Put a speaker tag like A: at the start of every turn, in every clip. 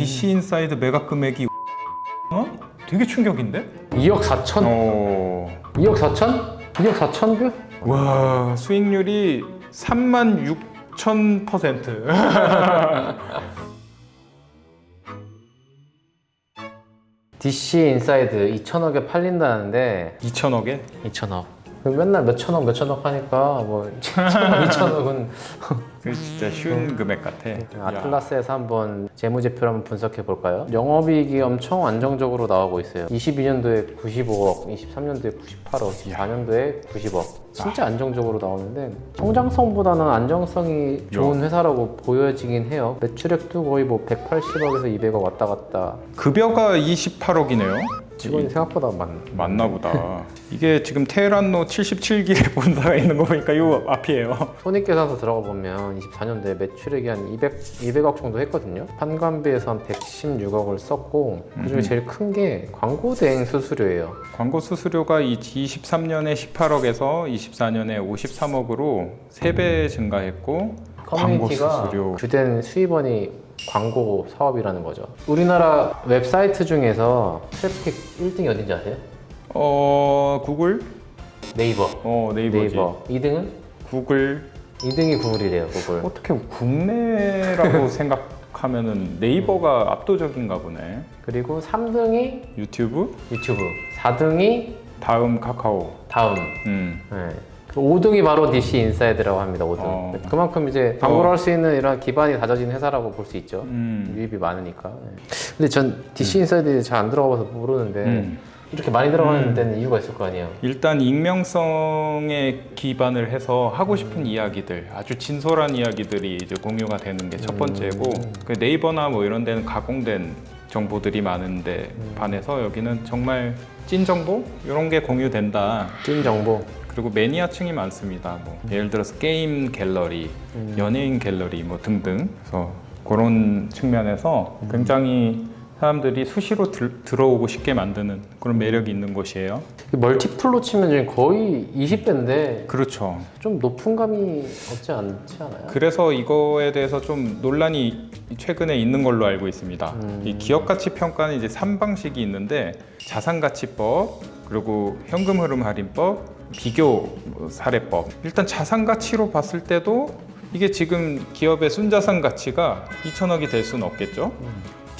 A: DC 인사이드 매각 금액이 어? 되게 충격인데?
B: 2억 4천?
A: 어.
B: 2억 4천? 2억 4천 뷰?
A: 와 수익률이 3만 6천 퍼센트.
B: DC 인사이드 2천억에 팔린다는데
A: 2천억에?
B: 2천억 맨날 몇천억 몇천억 하니까 뭐 2천억은
A: 그 진짜 쉬운 금액 같아. 야.
B: 아틀라스에서 한번 재무제표를 한번 분석해 볼까요? 영업이익이 엄청 안정적으로 나오고 있어요 22년도에 95억, 23년도에 98억, 24년도에 90억 진짜 안정적으로 나오는데 성장성보다는 안정성이 좋은 회사라고 보여지긴 해요 매출액도 거의 뭐 180억에서 200억 왔다 갔다
A: 급여가 28억이네요.
B: 직원이 생각보다 많
A: 맞나 보다. 이게 지금 테헤란로 77기에 본사가 있는 거 보니까 요 앞이에요.
B: 손익계산서 들어가 보면 24년도에 매출액이 한 200, 200억 정도 했거든요. 판관비에서 한 116억을 썼고 그중에
A: 음.
B: 제일 큰 게 광고 대행 수수료예요.
A: 광고 수수료가 이 23년에 18억에서 24년에 53억으로 3배 증가했고 광고
B: 커뮤니티가
A: 수수료
B: 주된 수입원이 광고 사업이라는 거죠. 우리나라 웹사이트 중에서 트래픽 1등이 어딘지 아세요?
A: 어 구글
B: 네이버.
A: 어 네이버지
B: 네이버. 2등은?
A: 구글
B: 2등이 구글이래요, 구글.
A: 어떻게 국내라고 생각하면은 네이버가 압도적인가 보네
B: 그리고 3등이
A: 유튜브
B: 유튜브. 4등이
A: 다음 카카오
B: 다음.
A: 음
B: 5등이 바로 DC 인사이드라고 합니다. 5등.
A: 어.
B: 그만큼 이제 광고를 할 수 있는 이런 기반이 다져진 회사라고 볼 수 있죠.
A: 음.
B: 유입이 많으니까. 네. 근데 전 DC 인사이드 잘안 들어가봐서 모르는데
A: 음.
B: 이렇게 많이 들어가는 데는 이유가 있을 거 아니에요.
A: 일단 익명성에 기반을 해서 하고 싶은 이야기들 아주 진솔한 이야기들이 이제 공유가 되는 게 첫 번째고 그 네이버나 뭐 이런 데는 가공된 정보들이 많은데 반해서 여기는 정말 찐 정보 이런 게 공유된다
B: 찐 정보.
A: 그리고 매니아층이 많습니다. 뭐 예를 들어서 게임 갤러리 연예인 갤러리 뭐 등등. 그래서 그런 측면에서 굉장히 사람들이 수시로 들, 들어오고 싶게 만드는 그런 매력이 있는 곳이에요
B: 이 멀티플로 치면 지금 거의 20배인데
A: 그렇죠
B: 좀 높은 감이 없지 않지 않아요?
A: 그래서 이거에 대해서 좀 논란이 최근에 있는 걸로 알고 있습니다.
B: 음.
A: 이 기업 가치 평가는 이제 3방식이 있는데 자산 가치법, 그리고 현금 흐름 할인법, 비교 사례법. 일단 자산 가치로 봤을 때도 이게 지금 기업의 순자산 가치가 2천억이 될 수는 없겠죠.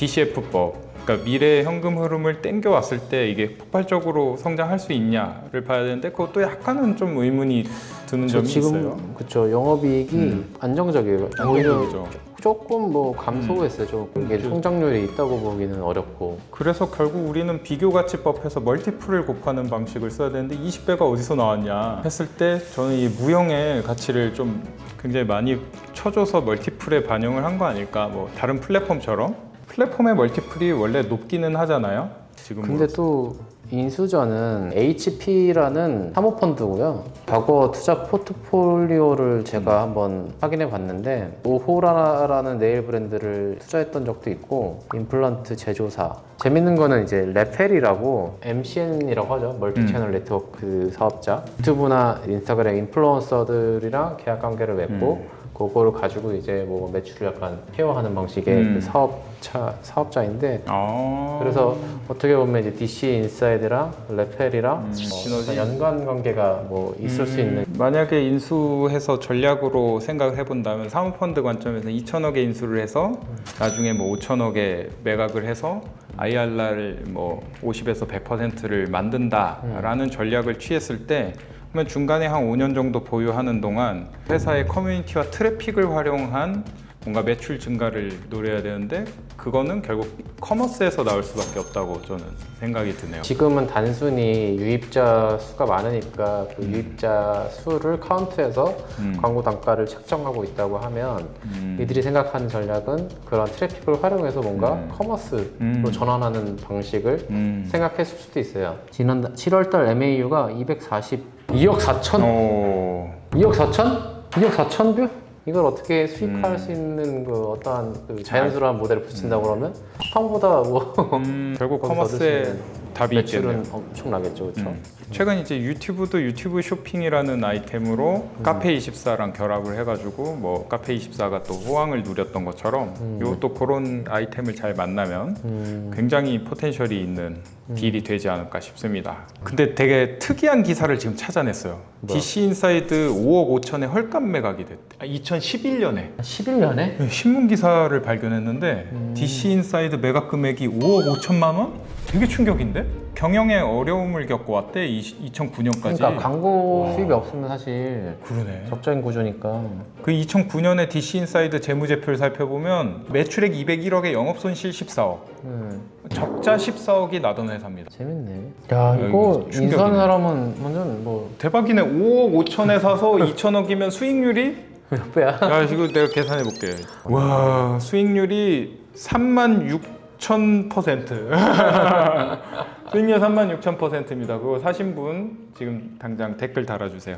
A: DCF법. 그러니까 미래 현금 흐름을 땡겨 왔을 때 이게 폭발적으로 성장할 수 있냐를 봐야 되는데 그것도 약간은 좀 의문이 드는
B: 저
A: 점이 있어요.
B: 그쵸 영업이익이
A: 음.
B: 안정적이에요. 오히려
A: 안정적이죠.
B: 조금 뭐 감소했어요. 조금 이게 성장률이 있다고 보기는 어렵고.
A: 그래서 결국 우리는 비교 가치법에서 멀티플을 곱하는 방식을 써야 되는데 20배가 어디서 나왔냐 했을 때 저는 이 무형의 가치를 좀 굉장히 많이 쳐줘서 멀티플에 반영을 한 거 아닐까 뭐 다른 플랫폼처럼 플랫폼의 멀티플이 원래 높기는 하잖아요 지금
B: 근데 또 인수전은 HP라는 사모펀드고요. 과거 투자 포트폴리오를 제가 한번 확인해 봤는데 오호라라는 네일 브랜드를 투자했던 적도 있고 임플란트 제조사. 재밌는 거는 이제 레펠이라고 MCN이라고 하죠. 멀티 채널 네트워크 사업자. 유튜브나 인스타그램 인플루언서들이랑 계약 관계를 맺고 그거를 가지고 이제 뭐 매출을 약간 페어하는 방식의
A: 음.
B: 그 사업 자 사업자인데
A: 아
B: 그래서 어떻게 보면 이제 DC 인사이드랑 레펠이랑 뭐
A: 시너지?
B: 연관 관계가 뭐 있을 수 있는
A: 만약에 인수해서 전략으로 생각을 해본다면 사모펀드 관점에서 2천억에 인수를 해서 나중에 뭐 5천억에 매각을 해서 IRR 뭐 50에서 100%를 만든다라는 전략을 취했을 때 그러면 중간에 한 5년 정도 보유하는 동안 회사의 커뮤니티와 트래픽을 활용한 뭔가 매출 증가를 노려야 되는데 그거는 결국 커머스에서 나올 수밖에 없다고 저는 생각이 드네요.
B: 지금은 단순히 유입자 수가 많으니까 그 유입자 수를 카운트해서
A: 음.
B: 광고 단가를 책정하고 있다고 하면
A: 음.
B: 이들이 생각하는 전략은 그런 트래픽을 활용해서 뭔가
A: 음.
B: 커머스로
A: 음.
B: 전환하는 방식을
A: 음.
B: 생각했을 수도 있어요. 지난 7월달 MAU가 242억 4천
A: 어...
B: 2억 4천? 2억 4천 뷰? 이걸 어떻게 수익할
A: 음.
B: 수 있는 그 어떠한 그 자연스러운 모델을 붙인다 고 그러면 쿠팡보다 뭐
A: 음, 결국
B: 거기서 얻을 수
A: 커머스의
B: 있는.
A: 답이
B: 매출은
A: 있겠네요.
B: 엄청나겠죠, 그렇죠?
A: 음. 최근 이제 유튜브도 유튜브 쇼핑이라는 아이템으로 카페 24랑 결합을 해가지고 뭐 카페 24가 또 호황을 누렸던 것처럼 요또 그런 아이템을 잘 만나면
B: 음.
A: 굉장히 포텐셜이 있는 딜이 되지 않을까 싶습니다. 근데 되게 특이한 기사를 지금 찾아냈어요.
B: 뭐야?
A: DC 인사이드 5억 5천에 헐값 매각이 됐대. 아, 2011년에
B: 11년에?
A: 신문 기사를 발견했는데
B: 음.
A: DC 인사이드 매각 금액이 5억 5천만 원? 되게 충격인데? 경영에 어려움을 겪고 왔대 2009년까지.
B: 그러니까 광고 수입이 없으면 사실
A: 그러네.
B: 적자인 구조니까.
A: 그 2009년에 DC 인사이드 재무제표를 살펴보면 매출액 201억에 영업 손실 14억,
B: 음,
A: 적자 14억이 나던 회사입니다.
B: 재밌네. 야,
A: 이거
B: 이거
A: 충격이네.
B: 인수하는 사람은 완전 뭐
A: 대박이네. 5억 5천에 사서 2천억이면 수익률이
B: 몇 배야?
A: 야 이거 내가 계산해 볼게. 와 수익률이 3만 6 천 퍼센트. 수익률 3만 6천 퍼센트입니다. 그거 사신 분 지금 당장 댓글 달아주세요.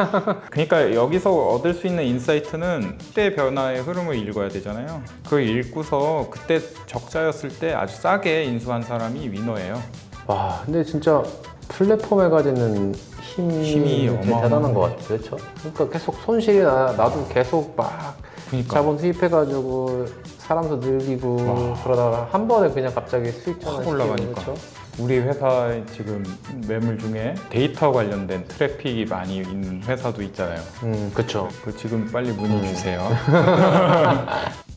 A: 그러니까 여기서 얻을 수 있는 인사이트는 시대 변화의 흐름을 읽어야 되잖아요. 그걸 읽고서 그때 적자였을 때 아주 싸게 인수한 사람이 위너예요.
B: 와, 근데 진짜 플랫폼에 가지는 힘이,
A: 힘이
B: 되게. 대단한 것 같아요. 그렇죠? 그러니까 계속 손실이 나, 나도 계속 막
A: 그러니까.
B: 자본 투입해가지고 사람도 늘리고 그러다가 한 번에 그냥 갑자기 수익 전환
A: 확 올라가니까.
B: 그렇죠?
A: 우리 회사에 지금 매물 중에 데이터 관련된 트래픽이 많이 있는 회사도 있잖아요.
B: 음, 그렇죠.
A: 그 지금 빨리 문의 주세요.